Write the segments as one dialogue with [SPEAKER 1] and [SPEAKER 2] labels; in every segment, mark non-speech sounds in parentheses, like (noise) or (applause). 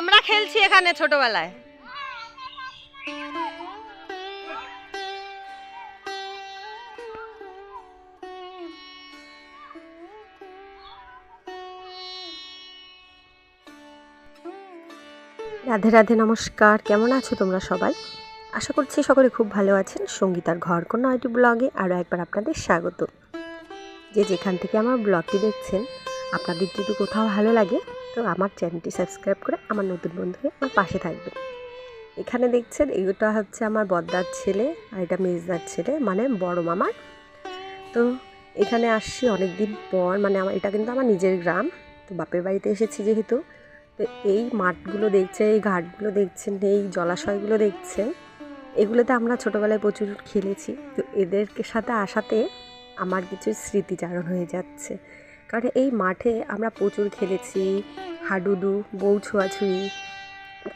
[SPEAKER 1] আমরা খেলছি এখানে ছোটবেলায়।
[SPEAKER 2] রাধে রাধে, নমস্কার। কেমন আছো তোমরা সবাই? আশা করছি সকলে খুব ভালো আছেন। সঙ্গীতার ঘর কোনো আইটি ব্লগে আরও একবার আপনাদের স্বাগত। যে যেখান থেকে আমার ব্লগটি দেখছেন, আপনাদের যদি কোথাও ভালো লাগে তো আমার চ্যানেলটি সাবস্ক্রাইব করে আমার নতুন বন্ধু হয়ে আমার পাশে থাকবেন। এখানে দেখছেন, এইটা হচ্ছে আমার বদ্দার ছেলে আর এটা মেজদার ছেলে মানে বড় মামার তো এখানে আসছি অনেক দিন পর মানে আমার, এটা কিন্তু আমার নিজের গ্রাম, তো বাপের বাড়িতে এসেছি যেহেতু। তো এই মাঠগুলো দেখছে এই ঘাটগুলো দেখছেন, এই জলাশয়গুলো দেখছেন, এগুলোতে আমরা ছোটোবেলায় প্রচুর খেলেছি। তো এদেরকে সাথে আসাতে আমার কিছু স্মৃতিচারণ হয়ে যাচ্ছে। কারণ এই মাঠে আমরা প্রচুর খেলেছি, হাডুডু, বউ ছোঁয়াছুঁয়ি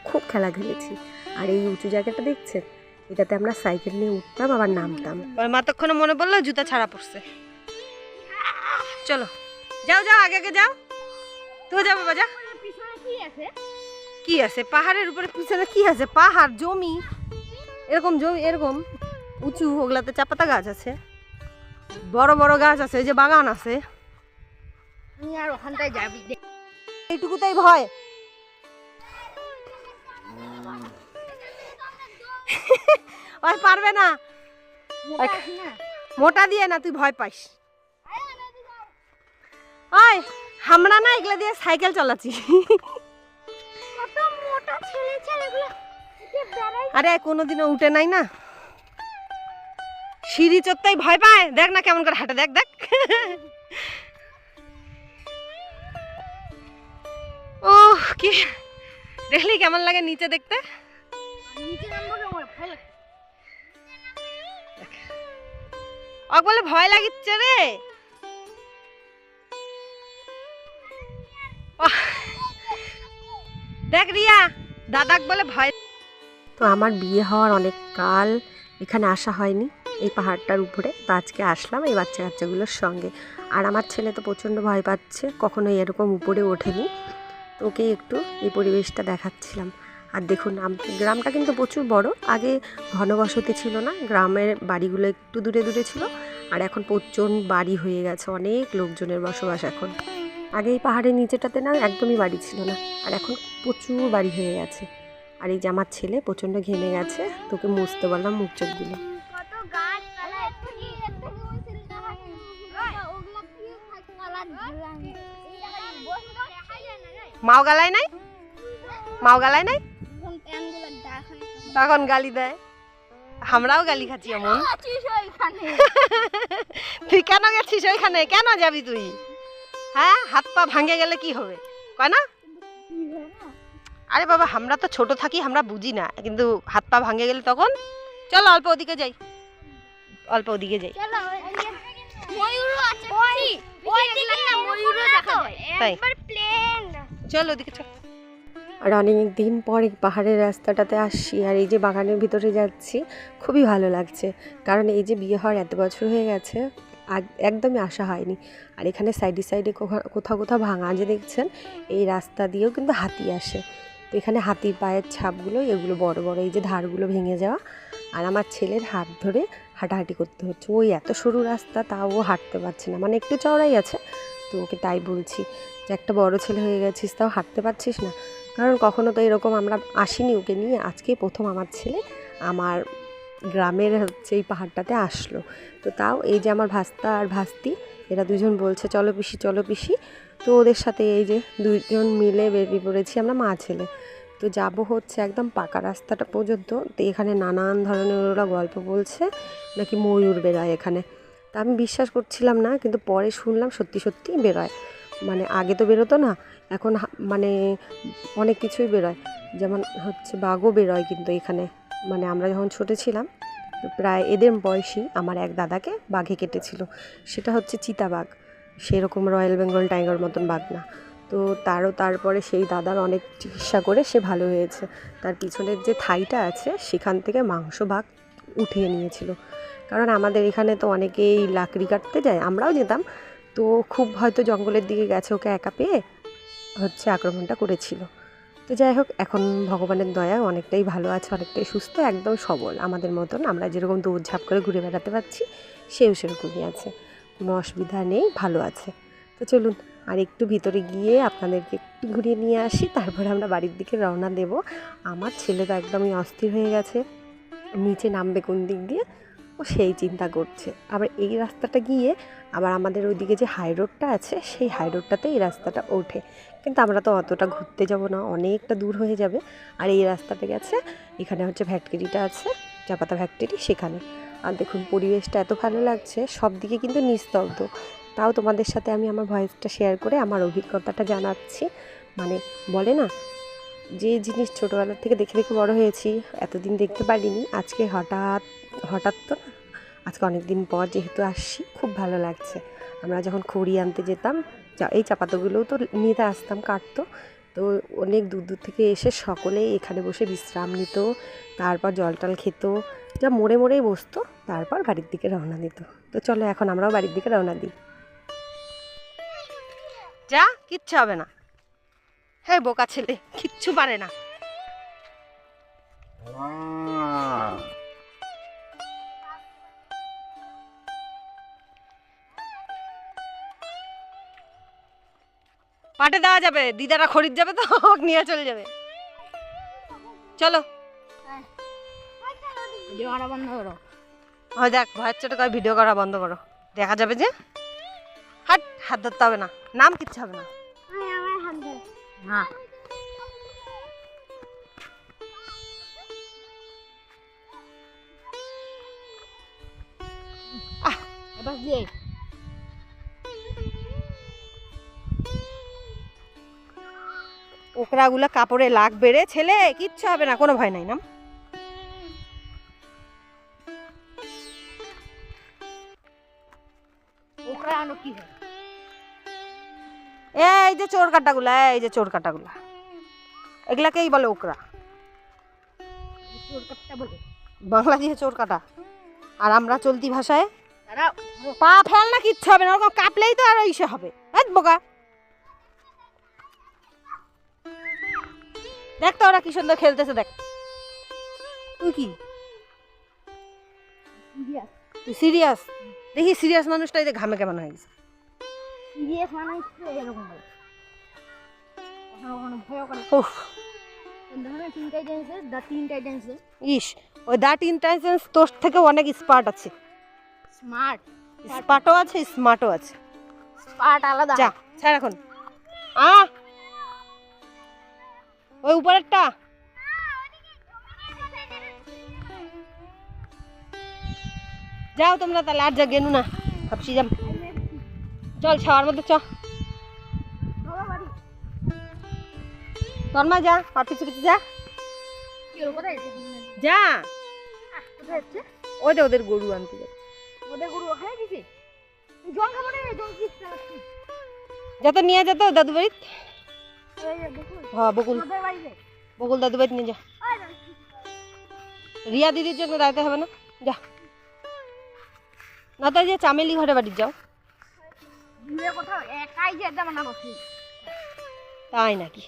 [SPEAKER 2] খুব খেলা খেলেছি। আর এই উঁচু জায়গাটা দেখছেন? এটাতে আমরা সাইকেল নিয়ে উঠতাম, আবার নামতাম।
[SPEAKER 1] মাতক্ষণে মনে পড়ল জুতা ছাড়া পড়ছে। চলো, যাও যাও, আগে আগে যাও। তো যাব যা। কি আছে? পাহাড়ের উপরে পিছনে কি আছে? পাহাড়, জমি। এরকম জমি, এরকম। উঁচু, ওগুলাতে চাপাতা গাছ আছে। বড় বড় গাছ আছে যে বাগান আছে।
[SPEAKER 3] আমি আর ওখানটায় যাবি
[SPEAKER 1] এইটুকুতেই ভয়। (laughs) ওই পারবে না। মোটা দিয়ে না তুই ভয় পাইস। ওই আমরা না এগুলো দিয়ে সাইকেল চালাচ্ছি। আরে কোনোদিনও উঠে নাই না। সিঁড়ি চড়তেই ভয় পায়। দেখ না কেমন করে হাঁটে। দেখ দেখ। (laughs) কি? দেখলি কেমন লাগে নিচে দেখতে? বলে ভয় লাগিচ্ছে রে। দেখ রিয়া দাদাক বলে ভয়
[SPEAKER 2] তো আমার বিয়ে হওয়ার অনেক কাল এখানে আসা হয়নি এই পাহাড়টার উপরে। তো আজকে আসলাম এই বাচ্চা কাচ্চাগুলোর সঙ্গে। আর আমার ছেলে তো প্রচণ্ড ভয় পাচ্ছে কখনো এরকম উপরে ওঠেনি। তো ওকে একটু এই পরিবেশটা দেখাচ্ছিলাম। আর দেখুন গ্রামটা কিন্তু প্রচুর বড়। আগে ঘনবসতি ছিল না, গ্রামের বাড়িগুলো একটু দূরে দূরে ছিল। আর এখন প্রচুর বাড়ি হয়ে গেছে, অনেক লোকজনের বসবাস এখন। আগে এই পাহাড়ের নিচেটাতে না একদমই বাড়ি ছিল না, আর এখন প্রচুর বাড়ি হয়ে গেছে। আর এই যে আমার ছেলে প্রচণ্ড ঘেমে গেছে, তোকে মুছতে বললাম মুখ চোখগুলো
[SPEAKER 1] মাও গালায় নাই? মাও গালায় নাই? তখন গালি দেয়। আমরাও গালি খাচ্ছি এমন। তুই কেন গেছিস ওইখানে? কেন যাবি তুই? হ্যাঁ হাত পা ভাঙে গেলে কি হবে? কয় না? আরে বাবা আমরা তো ছোট থাকি আমরা বুঝি না। কিন্তু হাত পা ভাঙে গেলে তখন? চলো অল্প ওদিকে যাই। অল্প ওদিকে যাই। তাই? চলো ওদিকে চল।
[SPEAKER 2] আর অনেক দিন পর এই পাহাড়ের রাস্তাটাতে আসছি আর এই যে বাগানের ভিতরে যাচ্ছি, খুবই ভালো লাগছে। কারণ এই যে বিয়ে হওয়ার এত বছর হয়ে গেছে একদমই আসা হয়নি। আর এখানে সাইডে সাইডে কোথাও কোথাও ভাঙা যে দেখছেন, এই রাস্তা দিয়েও কিন্তু হাতি আসে। তো এখানে হাতির পায়ের ছাপগুলো, এগুলো বড় বড়, এই যে ধারগুলো ভেঙে যাওয়া। আর আমার ছেলের হাত ধরে হাঁটাহাঁটি করতে হচ্ছে। ওই এত সরু রাস্তা, তাও হাঁটতে পারছে না। মানে একটু চওড়াই আছে, তো ওকে তাই বলছি। যে একটা বড় ছেলে হয়ে গেছিস, তাও হাঁটতে পারছিস না। কারণ কখনো তো এরকম আমরা আসিনি ওকে নিয়ে। আজকে প্রথম আমার ছেলে আমার গ্রামের হচ্ছে এই পাহাড়টাতে আসলো। তো তাও এই যে আমার ভাস্তা আর ভাস্তি, এরা দুজন বলছে, চলো পিসি চলো পিসি। তো ওদের সাথে এই যে দুজন মিলে বেরিয়ে পড়েছি আমরা মা ছেলে। তো যাব হচ্ছে একদম পাকা রাস্তাটা পর্যন্ত। তো এখানে নানান ধরনের ওরা গল্প বলছে, নাকি ময়ূর বেরোয় এখানে। তা আমি বিশ্বাস করছিলাম না, কিন্তু পরে শুনলাম সত্যি সত্যি বেরোয়। মানে আগে তো বেরোতো না, এখন মানে অনেক কিছুই বেরোয়। যেমন হচ্ছে বাঘও বেরোয় কিন্তু এখানে। মানে আমরা যখন ছোটো ছিলাম প্রায় এদের বয়সী আমার এক দাদাকে বাঘে কেটেছিল। সেটা হচ্ছে চিতাবাঘ সেরকম রয়্যাল বেঙ্গল টাইগার মতন বাঘ না। তো তারও তারপরে সেই দাদার অনেক চিকিৎসা করে সে ভালো হয়েছে। তার পিছনের যে থাইটা আছে, সেখান থেকে মাংস ভাগ উঠিয়ে নিয়েছিল। কারণ আমাদের এখানে তো অনেকেই লাকড়ি কাটতে যায়, আমরাও যেতাম। তো খুব হয়তো জঙ্গলের দিকে গেছে ওকে একা পেয়ে হচ্ছে আক্রমণটা করেছিল। তো যাই হোক, এখন ভগবানের দয়া অনেকটাই ভালো আছে, অনেকটাই সুস্থ, একদম সবল। আমাদের মতন আমরা যেরকম দৌড়ঝাঁপ করে ঘুরে বেড়াতে পারছি, সেও সেরকমই আছে। কোনো অসুবিধা নেই, ভালো আছে। তো চলুন আর একটু ভিতরে গিয়ে আপনাদেরকে একটু ঘুরিয়ে নিয়ে আসি, তারপরে আমরা বাড়ির দিকে রওনা দেব। আমার ছেলে তো একদমই অস্থির হয়ে গেছে, নিচে নামবে কোন দিক দিয়ে? ও সেই চিন্তা করছে। আবার এই রাস্তাটা গিয়ে আবার আমাদের ওইদিকে যে হাই রোডটা আছে, সেই হাই রোডটাতে এই রাস্তাটা ওঠে। কিন্তু আমরা তো অতটা ঘুরতে যাব না, অনেকটা দূর হয়ে যাবে। আর এই রাস্তাটা গেছে, এখানে হচ্ছে ফ্যাক্টরিটা আছে, চাপাতা ফ্যাক্টরি সেখানে। আর দেখুন, পরিবেশটা এত ভালো লাগছে, সব দিকে কিন্তু নিস্তব্ধ। তাও তোমাদের সাথে আমি আমার ভয়েসটা শেয়ার করে, আমার অভিজ্ঞতাটা জানাচ্ছি। মানে বলে না যে জিনিস ছোটোবেলার থেকে দেখে দেখে বড় হয়েছি, এতদিন দেখতে পারিনি। আজকে হঠাৎ হঠাৎ তো আজকে অনেক দিন পর যেহেতু আসছি, খুব ভালো লাগছে। আমরা যখন খড়ি আনতে যেতাম এই চাপাতোগুলোও তো নিতে আসতাম, কাটতো। তো অনেক দূর দূর থেকে এসে সকলেই এখানে বসে বিশ্রাম নিত, তারপর জল টল খেত, যা মোড়ে মোড়েই বসতো, তারপর বাড়ির দিকে রওনা দিত। তো চলো এখন আমরাও বাড়ির দিকে রওনা দিই।
[SPEAKER 1] যা, কিচ্ছু হবে না। হ্যাঁ বোকা ছেলে কিচ্ছু পারে না। পাটে দেওয়া যাবে দিদারা খরিদ যাবে তো নিয়ে চলে যাবে। চলো।
[SPEAKER 3] ভিডিও করা বন্ধ করো।
[SPEAKER 1] হয় দেখ ভয়ের চোটে করে ভিডিও করা বন্ধ করো। দেখা যাবে যে হাট হাত ধরতে হবে না নাম কিচ্ছু হবে না।
[SPEAKER 3] হ্যাঁ। এবার
[SPEAKER 1] কাপড়ে লাগবে রে ছেলে, কিচ্ছু হবে না, কোনো ভয় নাই, নাম।
[SPEAKER 3] ওকরা আনো কি হয়
[SPEAKER 1] এই যে চোর কাটাগুলা এই যে চোর কাটাগুলা। এগুলাকেই বলে ওকরা?
[SPEAKER 3] বলে।
[SPEAKER 1] দিয়ে চোর কাটা। আর আমরা চলতি ভাষায়? পা ফেল না কিচ্ছু হবে না ওরকম কাপলেই তো আর ইসে হবে। হ্যাঁ বোকা। দেখ তো ওরা কি সুন্দর খেলতেছে দেখ। তুই কি?
[SPEAKER 3] সিরিয়াস
[SPEAKER 1] তুই সিরিয়াস দেখি সিরিয়াস মানুষটা এই যে ঘামে কেমন হয়ে গেছে।
[SPEAKER 3] সিরিয়াস মানে হচ্ছে এরকম বলে কখনো কখনো ভয় করে
[SPEAKER 1] উফ
[SPEAKER 3] ধরনের তিনটাই ড্যান্সের দা তিনটাই ড্যান্সের
[SPEAKER 1] ইস ওই দ্যাট ইন্টেলিজেন্স তোর থেকে অনেক স্মার্ট আছে
[SPEAKER 3] স্মার্ট
[SPEAKER 1] স্মার্টও আছে স্মার্টও আছে
[SPEAKER 3] স্মার্ট আলাদা।
[SPEAKER 1] যা ছাড় এখন। আ! ওই উপরেরটা। যাও তোমরা তাহলে আর যা গেনু না ভাবছি যাম। চল ছাওয়ার মধ্যে চ। যা আর পিছু পিছু যা? যা। ওই ওদের গরু আনতে যাচ্ছে।
[SPEAKER 3] ওদের গরু ওখানে দিছে জল খাব রে জল
[SPEAKER 1] যত নিয়ে যেত দাদু বাড়িত
[SPEAKER 3] দেখুন
[SPEAKER 1] হ্যাঁ বকুল। বকুল দাদু বাড়িতে নিয়ে যা। রিয়া দিদির জন্য দাঁড়াতে হবে না। যা। না তাই যে চামেলি ঘরে বাড়ি যাও।
[SPEAKER 3] দূরে কোথাও? একাই যেতে মানা করছি
[SPEAKER 1] তাই নাকি?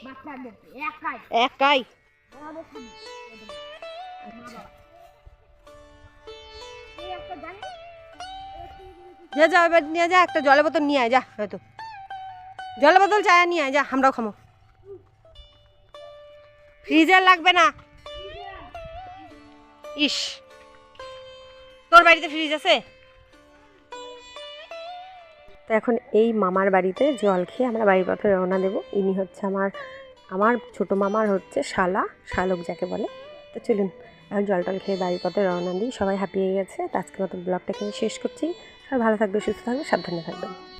[SPEAKER 3] একাই।
[SPEAKER 1] একাই?
[SPEAKER 3] বড়দের সামনে যেতে না। এই একটা জানি।
[SPEAKER 1] যা যা এবার নিয়ে যা একটা জলের বোতল নিয়ে আয় যা হয়তো। জলের বোতল চায়া নিয়ে আয় যা আমরাও খামো। ফ্রিজের লাগবে না। ইস। তোর বাড়িতে ফ্রিজ আছে?
[SPEAKER 2] তো এখন এই মামার বাড়িতে জল খেয়ে আমরা বাড়ির পথে রওনা দেবো। ইনি হচ্ছে আমার আমার ছোটো মামার হচ্ছে শালা, শালক যাকে বলে। তো চলুন, এখন জল টল খেয়ে বাড়ির পথে রওনা দিই। সবাই হাঁপিয়ে গেছে। তো আজকের মতো ব্লগটা এখানে শেষ করছি। সবাই ভালো থাকবে, সুস্থ থাকবে, সাবধানে থাকবেন